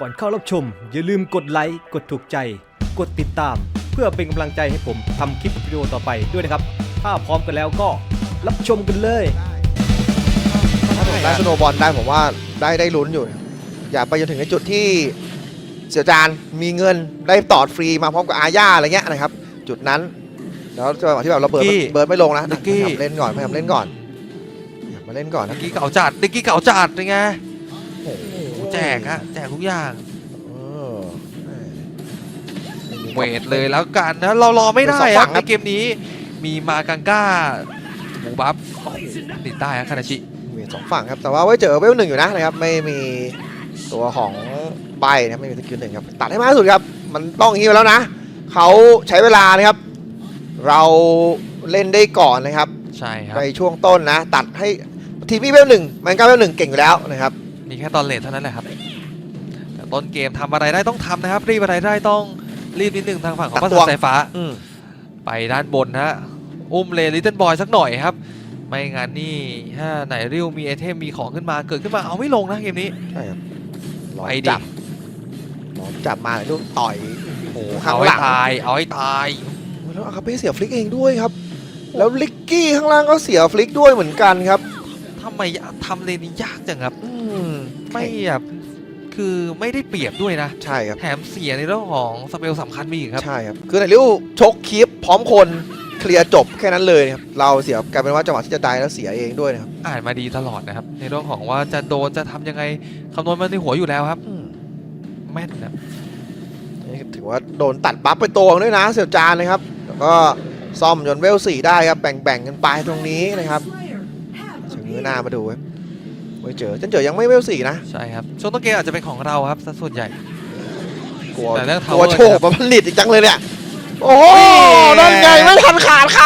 ก่อนเข้ารับชม อย่าลืมกดไลค์ กดถูกใจ กดติดตาม เพื่อเป็นกำลังใจให้ผมทำคลิปวิดีโอต่อไปด้วยนะครับ ถ้าพร้อมกันแล้วก็รับชมกันเลยถ้าผมได้สโนว์บอลได้ผมว่าได้ได้ลุ้นอยู่นะอย่าไปจนถึงในจุดที่เสียจานมีเงินได้ตอดฟรีมาพร้อมกับอาญาอะไรเงี้ยนะครับ จุดนั้น แล้วจังหวะที่แบบเราเบิร์ดนิกกี้เบิร์ดไม่ลงนะนิกกี้ พยายามเล่นก่อนพยายามเล่นก่อนพยายามมาเล่นก่อนดินะกกี้เก่าจัดดิกกี้เก่าจัดเป็นไงโอ้โห แจกฮะแจกทุกอย่างเออไม่มีเวทเลยแล้วกันนะเรารอไม่ได้เป็นสองคฝั่รับงคในรับเกมนี้ มีมากังก้าหมูบัฟโอ้โหติดได้ฮะคานาชิมีสองฝั่งครับ แต่ว่าไว้เจอเวลหนึ่งอยู่นะนะครับ ไม่มีตัวของใบนะครับไม่มีสกิลหนึ่งครับ ตัดให้มากที่สุดครับ มันต้องอย่างนี้ไปแล้วนะ เขาใช้เวลานะครับ เราเล่นได้ก่อนนะครับ ใช่ครับในช่วงต้นนะ ตัดให้ทีมพี่เวลหนึ่งมันก็เวลหนึ่งเก่งอยู่แล้วนะครับ นี่แค่ตอนเลทเท่านั้นแหละครับแต่ต้นเกมทำอะไรได้ต้องทำนะครับ รีบอะไรได้ต้องรีบนิดหนึ่งทางฝั่งของตัภาดตัวษาสายฟ้า อืมไปด้านบนฮะ อุ้มเลลิตเติ้ลบอยสักหน่อยครับ ไม่งั้นนี่ถ้าไหนริวมีไอเทมมีของขึ้นมาเกิดขึ้นมาเอาไม่ลงนะเกมนี้ ใช่ครับล้อไปมดิ จับล้อมจับมาลูกต่อยโอ้โหข้างเอาให้หลัง ตาย เอาให้ตาย แล้วอาคาเป้เสียฟลิกเองด้วยครับ แล้วลิกกี้ข้างล่างก็เสียฟลิกด้วยเหมือนกันครับ ทำไมทำเลนนี้ยากจังครับอืมไม่แบบคือไม่ได้เปรียบด้วยนะ ใช่ครับแถมเสียในเรื่องของสเปลสำคัญมีอีกครับ ใช่ครับ คือในริ้วชกคีปพร้อมคนเคลียร์จบแค่นั้นเลยครับเราเสียกลายเป็นว่าจังหวะที่จะได้แล้วเสียเองด้วยนะครับอ่านมาดีตลอดนะครับ ในเรื่องของว่าจะโดนจะทำยังไงคำนวณมาในหัวอยู่แล้วครับอืมแม่นนะนี่ถือว่าโดนตัดบัฟไปตัวด้วยนะเสี่ยวจานนะครับ แล้วก็ซ่อมจนเวลสี่ได้ครับแบ่งๆกันไปตรงนี้นะครับเชิง หน้ามาดูครับไม่เจอเจนเจอยังไม่เวลสี่นะใช่ครับช่วงต้นเกมอาจจะเป็นของเราครับซะส่วนใหญ่กลัวแต่เรื่องกลัว Tower โฉบมาผลิตอีกจังเลยเนี่ยโอ้โหนี่นั่นไงไม่ทันขาดค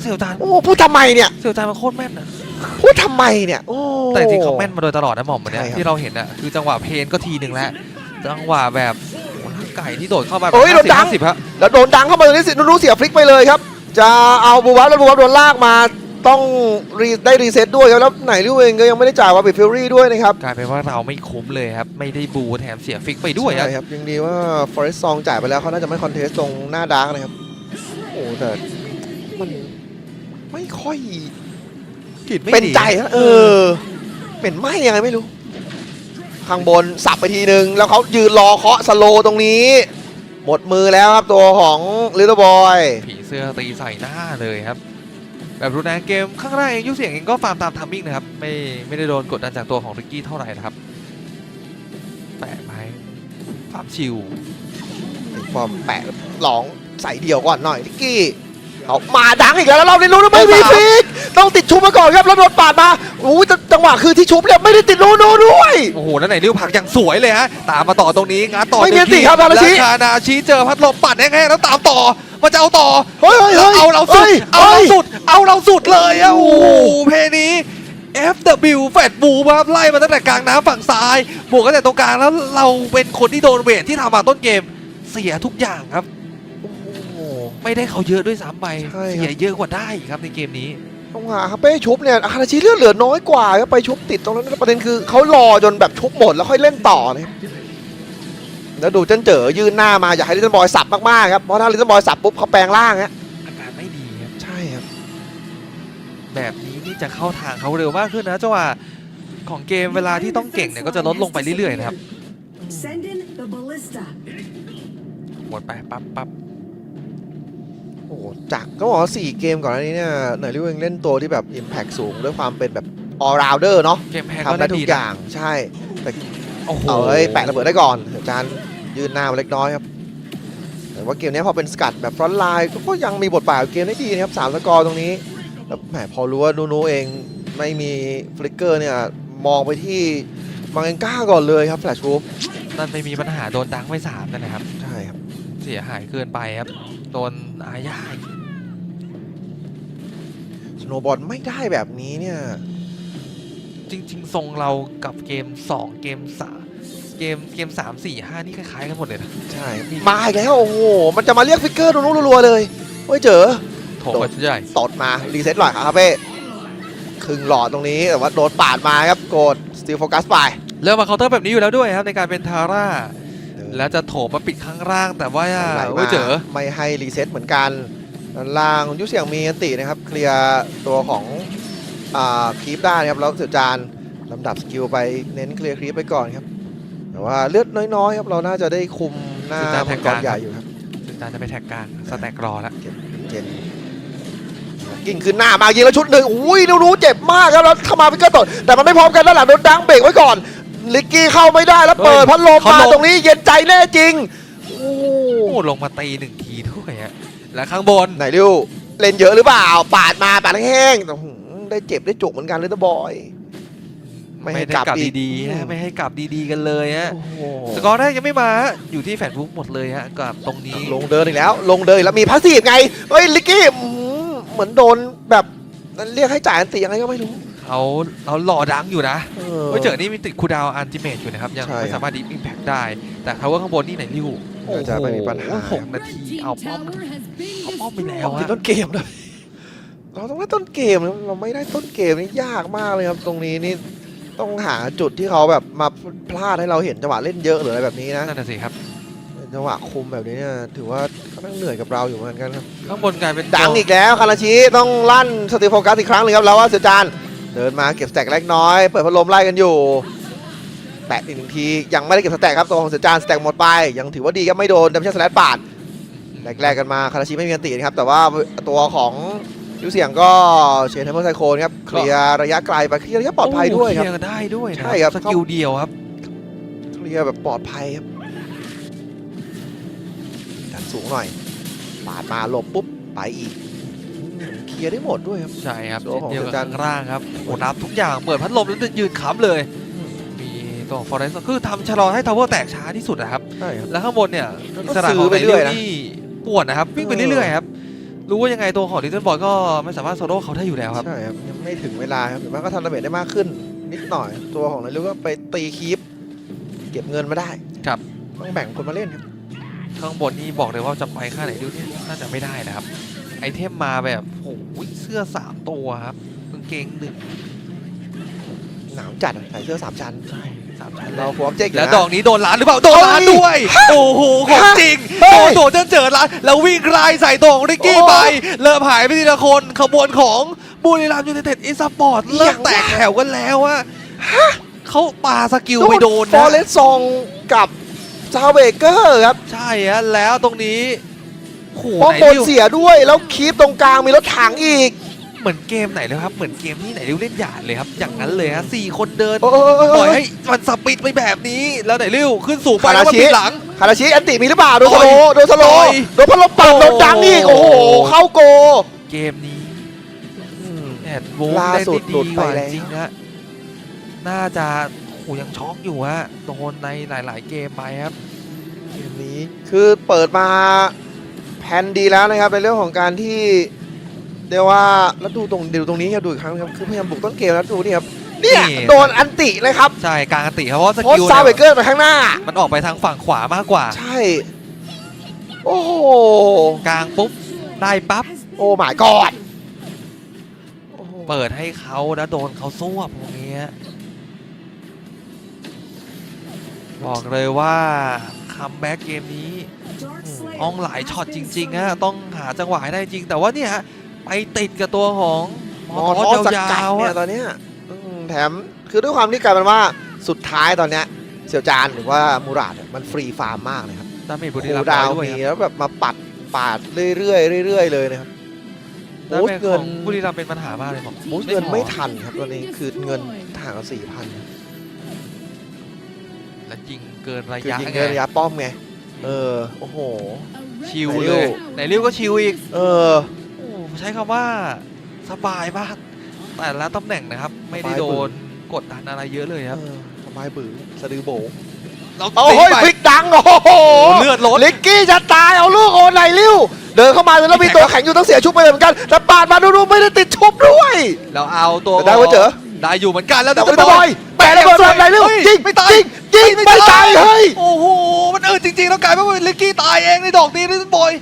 เสี่ยวจานำโอ้พูดทำไมเนี่ยเสี่ยวจานมันโคตรแม่นนะพูดทำไมเนี่ยโอ้ แต่จริงๆเขาแม่นมาโดยตลอดนะหม่อมวันเนี้ยใช่ครับ ที่เราเห็นอะคือจังหวะเพนก็ทีหนึ่งแล้วจังหวะแบบโอ้โหร่างไก่ที่โดดเข้ามาแบบโอ้ยโดนดัห้างสิบฮะ แล้วโดนดังเข้ามาตรงนี้สินูเสียฟลิกไปเลยครับ จะเอาบูวับแล้วบูวับโดนลากมา ต้องรีได้รีเซ็ตด้วยครับแล้วไหนริวเองก็ยังไม่ได้จ่ายวาบิฟิลรี่ด้วยนะครับกลายเป็นว่าเราไม่คุ้มเลยครับ ไม่ได้บูแถมเสียฟิกไปด้วยครับใช่ครับยังดีว่าฟอเรสซองจ่ายไปแล้วเขาน่าจะไม่คอนเทสตรงหน้าดาร์กนะครับโอ้แต่มันไม่ค่อยกิดไม่เป็นดีใจนะเออ เป็นไหมยังไงไม่รู้ ข้างบนสับไปทีนึง แล้วเขายืนรอเคาะสโลว์ตรงนี้ หมดมือแล้วครับตัวของลิตเติ้ลบอยผีเสื้อตีใส่หน้าเลยครับ แบบรุนแรงเกมข้างหน้าเองยุคเสียงเองก็ฟาร์มตามทัมมิ่งนะครับ ไม่ไม่ได้โดนกดดันจากตัวของริกกี้เท่าไหร่นะครับแปะไปฟาร์มชิวฟอร์มแปะหลองใส่เดียวก่อนหน่อยทิกกี้เอามาดังอีกแล้วแล้วเราได้รู้นะไม่มีฟิกต้องติดชุบมาก่อนครับแล้วโดนปาดมาโอ้ยจังจังหวะคือที่ชุบเนี่ยไม่ได้ติดโนโนด้วย โอ้โหแล้วไหนริ้วผักอย่างสวยเลยฮะตามมาต่อตรงนี้งัดต่อไม่มีหนึ่งสิครับทีดาราชิแล้วคานาชิเจอพัดลมปัดแห้งๆแล้วตามต่อมาจะเอาต่อเฮ้ยเฮ้ยแล้วเฮ้ยเอาเราสุดฮ้ยเอาเราฮ้ยสุด เอาเราสุดเลยอะโอ้โหเพลงนี้ FW แฟดบูครับไล่มาตั้งแต่กลางน้ำฝั่งซ้าย บวกกันแต่ตรงกลางแล้วเราเป็นคนที่โดนเวทที่ทำมาต้นเกม เสียทุกอย่างครับ โอ้โห ไม่ได้เขาเยอะด้วยซ้ำไปใช่ครับ เสียเยอะกว่าได้ครับในเกมนี้ ต้องหาครับเป้ชุบเนี่ยอาคาราชิเลือดเหลือน้อยกว่าครับไปชุบติดตรงนั้นประเด็นคือเขารอจนแบบชุบหมดแล้วค่อยเล่นต่อนะครับ แล้วดูเจนเจ๋อยืนหน้ามาอยากให้ลิตเติ้ลบอยสับมากๆครับเพราะถ้าลิตเติ้ลบอยสับปุ๊บเขาแปลงร่างฮะอาการไม่ดีครับใช่ครับ แบบนี้นี่จะเข้าทางเขาเร็วมากขึ้นนะจังหวะของเกมเวลาที่ต้องเก่งเนี่ยก็จะลดลงไปเรื่อยๆนะครับ Send in the ballista. หมดไปปั๊บปั๊บโอ้โหจากก็บอกว่าสี่เกมก่อนหน้านี้เนี่ยเหนือริวเองเล่นตัวที่แบบ Impact สูงด้วยความเป็นแบบ all rounder เนาะเกมแพ้ก็ทำได้ได้ทุดีกอนะย่างใช่โอ้โหเอาเอ้ยแปะระเบิดได้ก่อนอาจารย์ ยืนหน้ามาเล็กน้อยครับแต่ว่าเกมนี้พอเป็นสกัดแบบฟรอนต์ไลน์ก็ยังมีบทบาทกับเกมได้ดีนะครับสามสกอร์ตรงนี้แล้วแหมพอรู้ว่านูนูเองไม่มีฟลิกเกอร์เนี่ยมองไปที่มังเองก้าก่อนเลยครับแฟลชวูฟนั่นไม่มีปัญหาโดนดังไปสามกันนะครับ ใช่ครับ เสียหายเกินไปครับ โดนอาญาอีกสโนบอลไม่ได้แบบนี้เนี่ย จริง ๆ ทรงเรากับเกม 2 เกม 3 เกมเกม3 4 5นี่คล้ายๆกันหมดเลยนะใช่ครับมาอีกแล้วโอ้โหมันจะมาเรียกฟิกเกอร์นูนูรัวๆเลยเฮ้ยเจอโถกันใหญ่ตดมารีเซ็ตหน่อยครับเป้ครึ่งหลอดตรงนี้แต่ว่าโดนปาดมาครับโกดสติลโฟกัสไปเริ่มมาเคาน์เตอร์แบบนี้อยู่แล้วด้วยครับในการเป็นทาร่าแล้วจะโถมมาปิดข้างล่างแต่ว่าไหลเว้มายเจอไม่ให้รีเซ็ตเหมือนกันด้านล่างยุเสียงมีอันตินะครับเคลียร์ตัวของอ่าคลิปได้นะครับแล้วเสือจานลำดับสกิลไปเน้นเคลียร์คลิปไปก่อนครับ แต่ว่าเลือดน้อยๆครับเราน่าจะได้คุมหน้าเสือจานแทมังงกกลางรใหญ่อยู่ครับซึ่งการจะไปแท็กกลางสแต็กรอแล้วเก็บเจนกิ่งขึ้นหน้ามายิงแล้วชุดหนึ่งอุ้ยนูรู้เจ็บมากครับแล้วเข้ามาพิกเกอร์ตดแต่มันไม่พร้อมกันด้านหลังโดนดังเบรกไว้ก่อน ลิกกี้เข้าไม่ได้แล้วเปิดพัดลมมาตรงนี้เย็นใจแน่จริงโอ้โอ้ลงมาตีหนึ่งทีด้วยฮะและข้างบนไหนริวเล่นเยอะหรือเปล่า ปาดมาปาดแห้งๆแต่หืมได้เจ็บได้จุกเหมือนกันเลยนะบอย ไม่ให้ได้กลับกลับอีกดีๆอืฮะมไม่ให้กลับดีๆกันเลยฮะโอ้โหสกอร์แรกยังไม่มาฮะอยู่ที่แฟนฟุกหมดเลยฮะกับตรงนี้ลงเดินอีกแล้ว ลงเดินอีกแล้วมีพาสซีฟไงเฮ้ยลิกกี้อื้อหือเหมือนโดนแบบเรียกให้จ่ายอันตียังไงก็ไม่รู้เขาเขาหล่อดังอยู่นะเออเว้ยเจอนี่มีติดคูลดาวน์อันติเมตอยู่นะครับ ยังใช่ไม่ครับสามารถดิฟอิมแพคได้ แต่ทาวเวอร์ข้างบนนี่ไหนริ้วน่าจะไม่มีปัญหาโอ้โหหกนาทีเอาป้อมเอาป้อมไปแล้วเอาที่อะต้นเกมเลยเราต้องได้ต้นเกมนะเราไม่ได้ต้นเกมนี่ยากมากเลยครับ ตรงนี้นี่ ต้องหาจุดที่เขาแบบมาพลาดให้เราเห็นจังหวะเล่นเยอะหรืออะไรแบบนี้นะนั่นน่ะสิครับจังหวะคุมแบบนี้เนี่ยถือว่าก็ต้องเหนื่อยกับเราอยู่เหมือนกันครับข้างบนกลายเป็นดังอีกแล้วคาราชิต้องลั่นสติโฟกัสอีกครั้งหนึงครับแล้วว่าเสือจานเดินมาเก็บสแต็กเล็กน้อยเปิดพัดลมไล่กันอยู่แตะอีกหนึ่งทียังไม่ได้เก็บสแต็กครับตัวของเสือจานสแต็กหมดไป ยังถือว่าดีครับไม่โดนดัมเชนสแลตปาดแรกๆกันมาคาราชิไม่มีอันตีนะครับแต่ว่าตัวของ ยูเสียงก็เชนเทมเปอร์ไซโคนครับเคลียร์ระยะไกลไปเคลียร์ระยะปลอดภัยด้วยครับโเคลีร์กันได้ด้วยนะใช่ครับสกิลเดียวครับเคลียร์แบบปลอดภัยครับดันสูงหน่อยปาดมาหลบปุ๊บไปอีกอืมเคลียร์ได้หมดด้วยครับใช่ครับตัวของเดียวกับเสือจันทร์ข้างล่างครับโอ้นับทุกอย่างเปิดพัดลมแล้วยืนค้ำเลยมีตัวฟอร์เรสคือทำชะลอให้ทาวเวอร์แตกช้าที่สุดนะครับใช่ครับแล้วข้างบนเนี่ยแล้วก็อิสระซื้ขอองไปไนเรื่เรื่ออยยนะนี่ป่วนนะครับวิ่งไปเออเรื่อยๆครับ รู้ว่ายังไงตัวของลิตเติ้ลบอยก็ไม่สามารถโซโล่เขาได้อยู่แล้วครับ ใช่ครับยังไม่ถึงเวลาครับหรือว่าก็ทำดาเมจได้มากขึ้น นิดหน่อย ตัวของนายลูกก็ไปตีคีปเก็บเงินมาได้ครับ ต้องแบ่งคนมาเล่นครับข้างบนนี่บอกเลยว่าจะไปค่าไหนดูเนี่ยน่าจะไม่ได้นะครับ ไอเทมมาแบบโอ้โหเสื้อสามตัวครับกางเกงหนึ่งหนาวจัดอะใส่เสื้อสามชั้นใช่ สามชั้นเราเราพร้อมเจ๊กยู่แล้วนะ ดอกนี้โดนล้านหรือเปล่าโดนล้านเฮ้ยด้วย โอ้โหของจริงเฮ้โดยนโดดเจอเจอล้านแล้ววิ่งไล่ใส่ตัวของริกกี้โอ้ไป เริ่มหายไปทีละคนขบวนของบุรีรัมย์ยูไนเต็ดอีสปอร์ตเริ่มแตกแถวกันแล้วอะเขาปาสกิลไปโดนฟอนะ ร์เรสซองกับซาวเบเกอร์ครับใช่ฮะแล้วตรงนี้โอ้โหป้อมไหนบนริวเสียด้วยแล้วคีปตรงกลางมีรถถังอีก เหมือนเกมไหนเลยครับเหมือนเกมที่ไหนริวเล่นหยาดเลยครับอย่างนั้นเลยฮะสี่คนเดินโอ้โหปล่อยให้มันสปิดไปแบบนี้ แล้วไหนริวขึ้นสูงไปคาราแล้วมันชิปิดหลัง คาราชิอันติมีหรือเปล่าโดนสโลต่อยโดนสโลต่อยโดนพัดลมปัดโอ้โดนดังอีกโอ้โหเข้าโก เกมนี้อืมแอดวูล่าเล่นสุดได้หลุดีดกไปว่าแล้ว จริงนะน่าจะโอ้ยังช็อกอยู่ฮะโดนในหลาย ๆ เกมไปครับ เกมนี้คือเปิดมาแผนดีแล้วนะครับในเรื่องของการที่ เรียกว่าแล้วดูตรงดูตรงนี้ครับดูอีกครั้งครับคือพยายามบุกต้นเกมแล้วดูนี่ครับเนี่ยนี่ โดนอันติเลยครับใช่กลางอติครับเพราะว่าสโพสกิลซาเบเนี่ยเกอร์ไปข้างหน้า มันออกไปทางฝั่งขวามากกว่า ใช่ โอ้โหกลางปุ๊บได้ปั๊บโอ้หมายกอดเปิดให้เขาแล้วโดนเขาซวบตรงนี้ฮะบอกเลยว่าคัมแบ็กเกมนี้ Dark Slayer อองหลายช็อตจริงๆฮะต้องหาจังหวะให้ได้จริง แต่ว่าเนี่ยฮะ ไปติดกับตัวของมมออททออสสยากัดวๆเนี่ยอะตอนเนี้ยอืมแถมคือด้วยความที่กลายเป็นว่าสุดท้ายตอนเนี้ยเสี่ยวจานหรือว่ามูราดเนี่ยมันฟรีฟาร์มมากเลยครับดาเมจบุรีคูรัมลย์ดาวน้อยด้วยมีครับแล้วแบบมาปัดปาดเรื่อยๆเรื่อยๆเลยนะครับดาบูเมสจเงิขนองบุรีรัมย์เป็นปัญหามากเลยผมบูสเงินไม่ทันครับตอนนี้คือเงินห่างกันสี่พันและยิงเกินระคือยะยิงไงเงินระยะป้อมไงเออโอ้โหชิวไหนเลริ้ยวไหนริ้วก็ชิวอีก เออโอ้ ใช้คำว่าสบายมากแต่ละตำแหน่งนะครับ ไม่ได้สบายโดบึ้นกดดันอะไรเยอะเลยครับเออสบายบือสะดือโบเราโอ้ตีโหไปพลิกดังโอ้โหเลือดลดลิกกี้จะตายเอาลูกโอนไหนริ้วเดินเข้ามาแล้วมีตัวแข็งอยู่ต้องเสียชุบไปเลยเหมือนกันแต่ปาดมาดูๆไม่ได้ติดชุบด้วยแล้วเอาตัวแต่ได้ว่าเจอได้อยู่เหมือนกันแล้วแต่แต่ไม่บอยแต่ระเบิดแบบไหนริ้วเฮ้ยจริงไม่ตายจริงจริงไม่ตายเฮ้ยโอ้โหมันเออจริงๆแล้วกลายเป็นว่าลิกกี้ตายเองในดอกนี้นี่บอย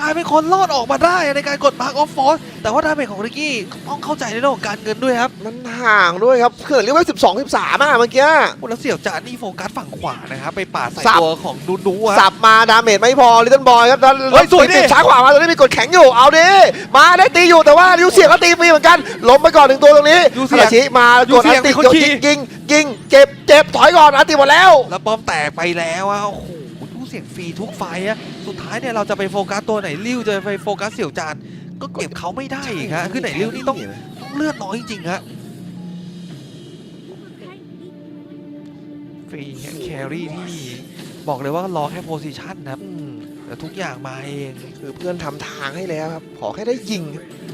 กลายเป็นคนรอดออกมาได้ในการกดมาร์กออฟฟอร์แต่ว่าดาเมจของริกกี้ต้องเข้าใจในเรื่องของการเงินด้วยครับ มันห่างด้วยครับคือเรียกว่า12 13อะเมื่อกี้โอ้แล้วเสี่ยวจานนี่โฟกัสฝั่งขวานะครับไปปาดใส่สับตัวของนูนูอะสับมาดาเมจไม่พอลิตเติ้ลบอยครับแล้วเฮ้ยสวยดิติดช้าขวามาตรงนี้มีกดแข็งอยู่เอาดิมาได้ตีอยู่แต่ว่ายูเสียก็ตีฟรีเหมือนกันล้มไปก่อนหนึ่งตัวตรงนี้ยูเสียอาชิมากดยูเสีอัยนติเป็นคนกดขี่ยิงยิงยิงเจ็บเจ็บถอยก่อนอันติหมดแล้วแล้วป้อมแตกไปแล้วอะโอ้โหดูเสียงฟรีทุกไฟอะสุดท้ายเนี่ยเราจะไปโฟกัสตัวไหนริ้วจะไปโฟกัสเสี่ยวจานก็เก็บเขาไม่ได้อีกฮะคือไหนริ้วนี่ต้องต้องเลือดน้อยจริงๆฮะฟรีแครี่ที่บอกเลยว่ารอแค่โพซิชันนะครับอืมแต่ทุกอย่างมาเองคือเพื่อนทำทางให้แล้วครับขอแค่ได้ยิงครับโอ้ปิด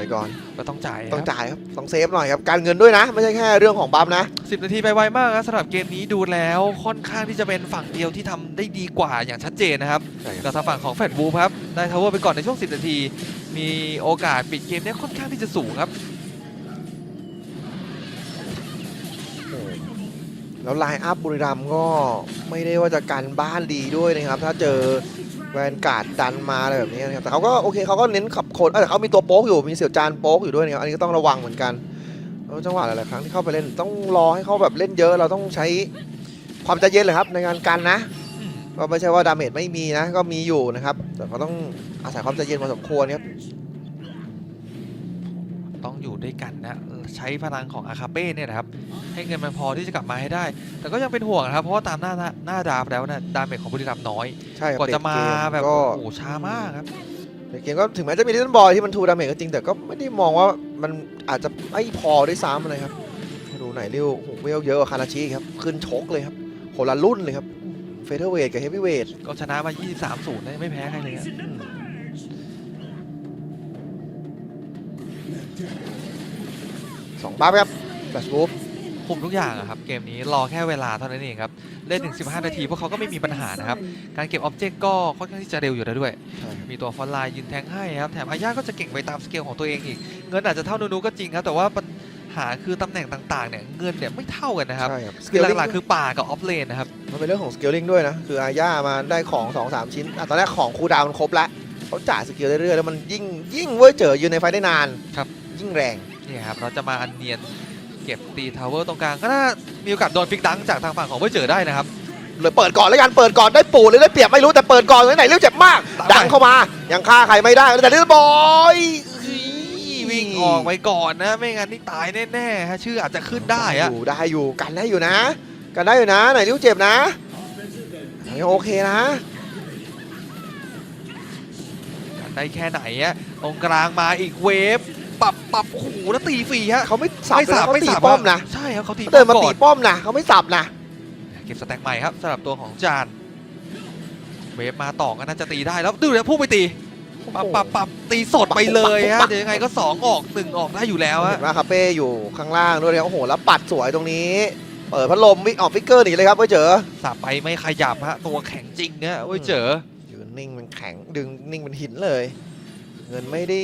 ไปก่อน ก็ต้องจ่ายต้องจ่ายครับต้องเซฟหน่อยครับการเงินด้วยนะ ไม่ใช่แค่เรื่องของบัฟนะสิบนาทีไปไวมากนะสำหรับเกมนี้ดูแล้วค่อนข้างที่จะเป็นฝั่งเดียวที่ทำได้ดีกว่าอย่างชัดเจนนะครับใช่ครับ กับทางฝั่งของแฟดบูครับได้ทาวเวอร์ไปก่อนในช่วง 10 นาที มีโอกาสปิดเกมได้ค่อนข้างที่จะสูงครับแล้วไลน์อัพบุรีรัมย์ก็ไม่ได้ว่าจะกันบ้านดีด้วยนะครับ ถ้าเจอ แวนการ์ดดันมาอะไรแบบนี้นะครับแต่เขาก็โอเคเขาก็เน้นขับคนแต่เขามีตัวโป๊กอยู่มีเสี่ยวจานโป๊กอยู่ด้วยนะครับอันนี้ก็ต้องระวังเหมือนกันแล้วจังหวะหลายๆครั้งที่เข้าไปเล่นต้องรอให้เขาแบบเล่นเยอะเราต้องใช้ความใจเย็นเลยครับในการกันนะก็ไม่ใช่ว่าดาเมจไม่มีนะก็มีอยู่นะครับแต่เขาต้องอาศัยความใจเย็นพอสมควรครับ องอยู่ด้วยกันนะใช้พลังของอาคาเป้เนี่ยนะครับให้เงินมันพอที่จะกลับมาให้ได้ แต่ก็ยังเป็นห่วงนะครับ เพราะว่าตามหน้าหน้าดาบแล้วนะดาเมจของบุรีรัมย์น้อยใช่ครับกว่าจะมาเปิดเกแบบก็โอ้โหช้ามากครับในเกมก็ถึงแม้จะมีลิตเติ้ลบอยที่มันทูดาเมจก็จริงแต่ก็ไม่ได้มองว่ามันอาจจะไม่พอด้วยซ้ำเลยครับดูไหนเร็วโอ้โหเวลเยอะกว่าคาราชิครับขึ้นชกเลยครับคนละรุ่นเลยครับเฟเธอร์เวทกับเฮฟวีเวทก็ชนะมา 23 0นะไม่แพ้ใครเลยครับ สองบัฟครับแบชบูฟคุมทุกอย่างอะครับเกมนี้รอแค่เวลาเท่านั้นเองครับ เล่นถึง 15 นาทีพวกเขาก็ไม่มีปัญหานะครับ การเก็บออบเจกต์ก็ค่อนข้างที่จะเร็วอยู่แล้วด้วยใช่ครับมีตัวฟอนต์ไลน์ยืนแทงให้ครับ แถมอาญาก็จะเก่งไปตามสเกลของตัวเองอีก เงินอาจจะเท่านูนูก็จริงครับ แต่ว่าปัญหาคือตำแหน่งต่างๆเนี่ยเงินเนี่ยไม่เท่ากันนะครับใช่ครับคือ scaling หลักๆคือป่ากับออฟเลนนะครับมันเป็นเรื่องของสเกลลิงด้วยนะ คืออาญามาได้ของ 2 3 ชิ้นอะตอนแรกของคูลดาวน์มันครบแล้วเขาจ่ายสเกลเรื่อยๆแล้วมันยิ่งยิ่งเว้ยเจอยืนในไฟได้นานครับ ยิ่งแรงนี่ครับเราจะมาอันเนียนเก็บตีทาวเวอร์ตรงกลางก็น่ามีโอกาสโดนฟิกดังจากทางฝั่งของเว่ยเจอได้นะครับ เลยเปิดก่อนแล้วกันเปิดก่อนได้ปูดหรือได้เปรียบไม่รู้แต่เปิดก่อนไหนเรื่องเจ็บมากตามไปดังเข้ามา ยังฆ่าใครไม่ได้แต่ลิตเติ้ลบอยวิ่งออกไปก่อนนะ ไม่งั้นนี่ตายแน่ๆฮะชื่ออาจจะขึ้นได้อะอยู่ได้อยู่กันได้อยู่นะ กันได้อยู่นะ ไหนริ้วเจ็บนะยังโอเคนะกันได้แค่ไหนอะตรงกลางมาอีกเวฟ ปรับปรับโอ้โหแล้วตีฟรีฮะเขาไม่สับไม่เลยสันะบเขาไม่ตีสับป้อมนะใช่ครับเขาตีเขาเดินมาป้อตีก่อนป้อมนะเขาไม่สับนะเก็บสแต็กใหม่ครับสำหรับตัวของจานเวฟมาต่อก็น่าจะตีได้แล้วดูแล้วพุ่งไปตีปรับปรับปรับตีสดไปเลยฮะเดี๋ยวยังไงก็สองออกหนึ่งออกได้อยู่แล้วเห็ฮะนว่าคาเป้อยู่ข้างล่างด้วยนะครับโอ้โหแล้วปัดสวยตรงนี้เปิดพัดลมวิ่งออกฟิกเกอร์หนีเลยครับเว้ยเจอสับไปไม่ขยับฮะตัวแข็งจริงเนี่ยเว้ยเจอยืนนิ่งเป็นแข็งดึงนิ่งเป็นหินเลย เงินไม่ได้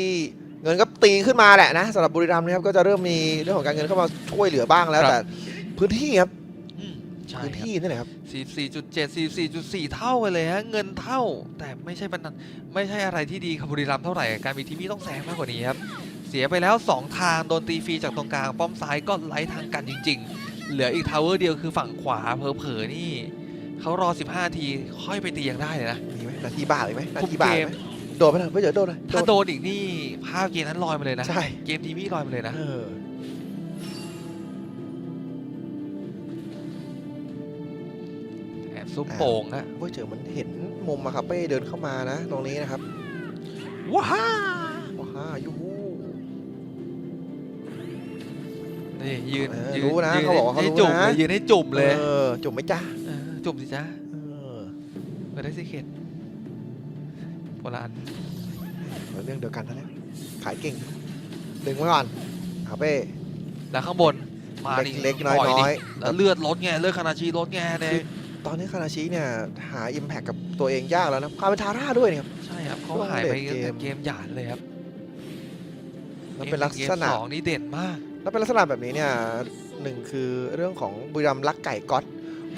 เงินก็ตีขึ้นมาแหละนะสำหรับบุรีรัมย์นะครับก็จะเริ่มมีเรื่องของการเงินเข้ามาช่วยเหลือบ้างแล้วครับ แต่พื้นที่ครับอืมใช่พื้นครับที่นี่แหละครับ 44.7 44.4 เท่ากันเลยฮะ เงินเท่า แต่ไม่ใช่ปัญหาไม่ใช่อะไรที่ดีกับบุรีรัมย์เท่าไหร่ การมีทีมนี้ต้องแซงมากกว่านี้ครับ เสียไปแล้ว 2 ทาง โดนตีฟรีจากตรงกลาง ป้อมซ้ายก็ไล่ทางกันจริง ๆ เหลืออีกทาวเวอร์เดียวคือฝั่งขวาเผลอๆนี่ เขารอ 15 ที ค่อยไปตียังได้เลยนะ มีไหมนาทีบ้าเลยไหมนาคุมทีบ้าเกเลยมไหม โดดไปหน่อยเว้ยเจอโดดเลยถ้าโดนอีกนี่ภาพเกมนั้นลอยมาเลยนะ ใช่เกมทีมี่ลอยมาเลยนะ เออแอบซุปโป่งฮะเว้ยเจอมันเห็นมุมมาครับเป้เดินเข้ามานะตรงนี้นะครับ ว้าว้าวยูฮูนี่ยืนเออยืนรู้นะยืเขาบอกว่าเขาให้รู้จุ่มนะ เลยยืนให้จุ่มเลย เออจุ่มไหมจ้าเออจุ่มสิจ้าเออ เปิดได้สิเขต โบราณเรื่องเดียวกันนั่นแหละขายเก่ง ดึงไว้ก่อนครับเป้แล้วข้างบน มาดิเล็กๆน้ปล่อยดิแล้วเลือดลดไงเลือดคานาชีลดไงเนี่ยๆตอนนี้คานาชิเนี่ยหาอิมแพคกับตัวเองยากแล้วนะความเป็นทาร่าด้วยเนี่ยครับใช่ครับเขาช่วงหายไปเลทเกมเกมหยาดเลยครับแล้วเป็นลักษณะเกมสองนี่เด่นมาก แล้วเป็นลักษณะแบบนี้เนี่ยหนึ่งคือเรื่องของบุรีรัมย์รักไก่ก๊อต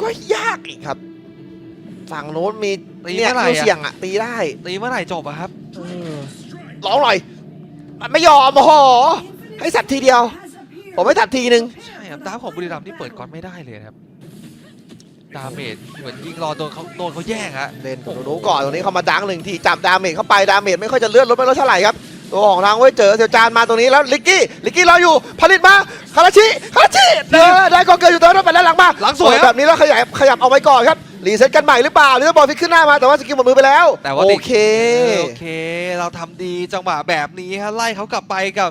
ก็ยากอีกครับ ฝั่งโน้นมีตีเนี่ยเมื่อไหร่ดูเสี่ยอะงอะตีได้ตีเมื่อไหร่จบอะครับ เออร้องหน่อยมันไม่ยอมโอ้โหให้สัตว์ทีเดียว ผมไม่ตัดทีนึงใช่ครับดาบของบุรีรัมย์นี่เปิดก่อนไม่ได้เลยนะครับดาเมจเหมือนยิงรอโดนเขาโดนเขาแย่งฮะ เล่นกับโนก่อนตรงนี้เขามาดังหนึ่งทีจับดาเมจเข้าไปดาเมจไม่ค่อยจะเลื่อนลดไปลดเท่าไหร่ครับ ตัวของทางเว้ยเจอเสียวจานมาตรงนี้แล้วลิกกี้ลิกกี้รออยู่ผลิตมาคาราชิคาราชิเดินได้ก็เกิดอยู่ตัวนั้นไปแล้วหลังมาหลังสวยเปิดคแบรับบนี้แล้วขยับขยับเอาไว้ก่อนครับรีเซ็ตกันใหม่หรือเปล่าหรือบอลฟิกขึ้นหน้ามาแต่ว่าสกิลหมดมือไปแล้วแต่ว่าโอเด็กเคโอเค เราทำดีจังหวะแบบนี้ฮะไล่เขากลับไปกับ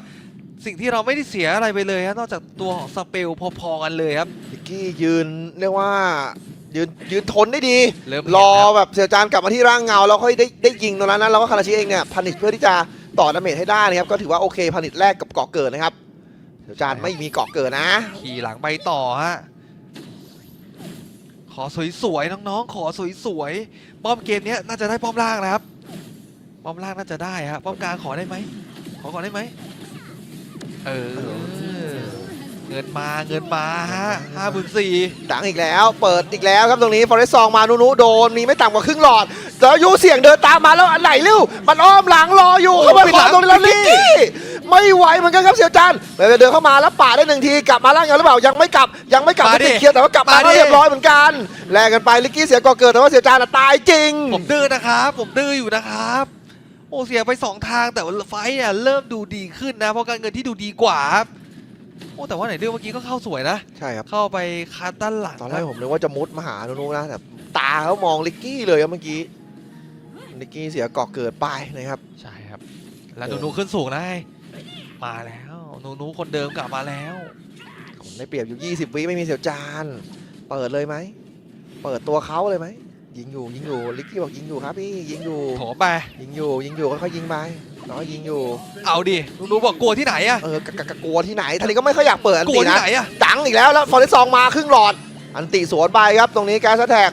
สิ่งที่เราไม่ได้เสียอะไรไปเลยฮะนอกจากตัวของสเปลพอๆกันเลยครับลิกกี้ยืนเรียกว่ายืนยืนทนได้ดีเริ่มรอเห็นแล้วแบบเสียจานกลับมาที่ร่างเงาแล้วค่อยได้ได้ยิงตรงนั้นนะแล้วก็คาราชิเองเนี่ยพันิชเพื่อที่จะ ต่อดาเมจให้ได้นะครับ ก็ถือว่าโอเคผลิตแรกกับเกาะเกิดนะครับเดี๋ยวจานไม่มีเกาะเกิดนะ ขี่หลังไปต่อฮะ ขอสวยๆน้องๆ ขอสวยๆ ป้อมเกมเนี้ยน่าจะได้ป้อมล่างนะครับ ป้อมล่างน่าจะได้ฮะ ป้อมกลางขอได้ไหม ขอก่อนได้ไหม เออ เงินมาเงินมาฮะห้าหมื่นสี่ดังอีกแล้ว เปิดอีกแล้วครับตรงนี้ฟอเรสซองมานูนูโดนมีไม่ต่ำกว่าครึ่งหลอดแล้วยูเสียงเดินตามมาแล้วอันไหนเร็วมันอ้อมหลังรออยู่เข้ามาขอตรงนี้แล้วลิกกี้ไม่ไหวเหมือนกันครับเสียวจันเดินเข้ามาแล้วป่าดได้หนึ่งทีกลับมาล่างยังหรือเปล่ายังไม่กลับยังไม่กลับมาไม่ดิติดเคลียร์แต่ว่ากลับมามาดิก็เรียบร้อยเหมือนกันแลกกันไปลิกกี้เสียก่อเกิดแต่ว่าเสียวจันอะตายจริง ผมดื้อนะครับผมดื้ออยู่นะครับโอ้เสียไปสองทางแต่ว่าไฟท์เนี่ยเริ่มดูดีขึ้นนะ เพราะการเงินที่ดูดีกว่าครับ โอ้แต่ว่าไหนเรื่องเมื่อกี้ก็เข้าสวยนะ ใช่ครับ เข้าไปคัดด้านหลังตอนแรกผมนึกว่าจะมุดมาหานูนูนะแต่ตาเขามองลิกกี้เลยครับเมื่อกี้ลิกกี้เสียก่อเกิดไปนะครับ ใช่ครับ แล้วหนูๆขึ้นสูงนะมาแล้วหนูๆคนเดิมกลับมาแล้วผมได้เปรียบอยู่ 20 วิไม่มีเสียวจาน เปิดเลยไหม เปิดตัวเขาเลยไหมยิงอยู่ยิงอยู่ลิกกี้บอกยิงอยู่ครับพี่ยิงอยู่โถมไปยิงอยู่ยิงอยู่ค่อยๆยิงไป น้อยยิงอยู่ เอาดิหนูๆบอกกลัวที่ไหนอะเออกะกะกะกลัวที่ไหนทันนี้ก็ไม่ค่อยอยากเปิดอันกลัติวที่นะไหนอะ ดังอีกแล้วแล้วฟอร์เรสซองมาครึ่งหลอด อันติสวนไปครับตรงนี้แก๊สแท็ก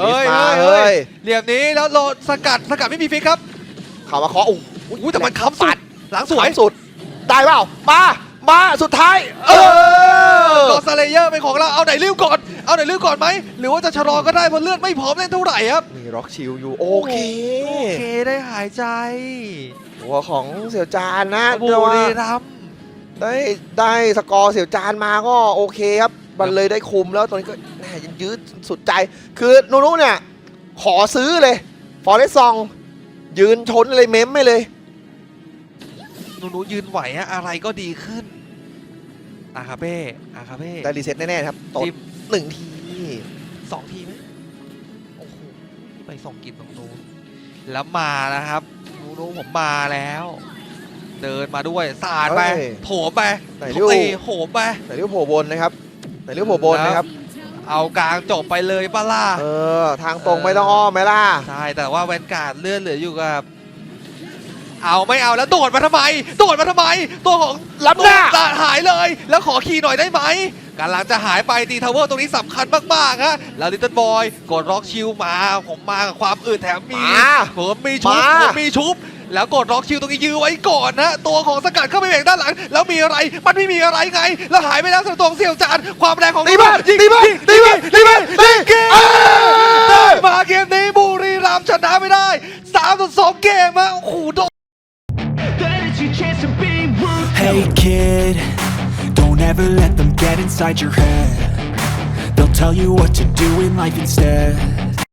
เฮ้ยมาเฮ้เฮ้ยยเหลี่ยมนี้แล้วโลสกัดสกัดไม่มีฟิกครับเข้ามาเคาะอู้อุ้ยแต่มันค้ำสุดหลังสวยค้ำสุด ได้เปล่ามามาสุดท้าย เออ กอสเลเยอร์เป็นของเราเอาไหนริ้วก่อนเอาไหนริ้วก่อนไหมหรือว่าจะชะลอก็ได้เพราะเลือดไม่พร้อมเล่นเท่าไหร่ครับมีร็อกชิลอยู่โอเค โอเคได้หายใจ ตัวของเสี่ยวจานนะบุเรียกว่ารีรัมย์ได้ได้สกอร์เสี่ยวจานมาก็โอเคครับมันเลยได้คุมแล้วตอนนี้ก็แหม่ยืดสุดใจ คือนูนูเนี่ย ขอซื้อเลยฟอร์เรสซองยืนชนเลยเม้มไม่เลยหนูๆยืนไหวอะอะไรก็ดีขึ้นอาคาเบ้อาคาเบ้ได้รีเซ็ตแน่ๆครับตดจิ้มหนึ่งทีสองทีไหมโอ้โหไปส่งกินตรงนู้นแล้วมานะครับ นูนูผมมาแล้ว เดินมาด้วยสาดไปเฮ้ยโถมไปไหนทุริ้บวตีโหมไปไหนริ้วโผล่บนนะครับไหนริ้วโผล่บนนะครับ เอากลางจบไปเลยปะล่ะ เออ ทางตรงไม่ต้องอ้อมไหมล่ะ ใช่แต่ว่าแวนการ์ดเลื่อนเหลืออยู่กับ เอาไม่เอาแล้วโดดมาทำไม โดดมาทำไม ตัวของรับหน้าโดดหายเลย แล้วขอขี่หน่อยได้ไหมกำลังจะหายไปตีทาวเวอร์ตรงนี้สำคัญมากๆฮะแล้วลิตเติ้ลบอยกดร็อกชิลมาผมมากับความอื่นแถมมี มาผมมีชุบมา ผมมีชุบ แล้วกดร็อกชิลตรงนี้ยื้อไว้ก่อนนะ ตัวของสกัดเข้าไปเบรกด้านหลัง แล้วมีอะไร มันไม่มีอะไรไง แล้วหายไปแล้วสำหรับตัวของเสี่ยวจานความแรงของตีบ้านยิงตีบ้านยิงตีบ้านตีบ้านตีเกมเอได้อมาเกมนี้บุรีรัมย์ชนะไม่ได้3ต่อ2เกมอะโอ้โหโดน Hey kid, don't ever let them get inside your head. They'll tell you what to do in life instead.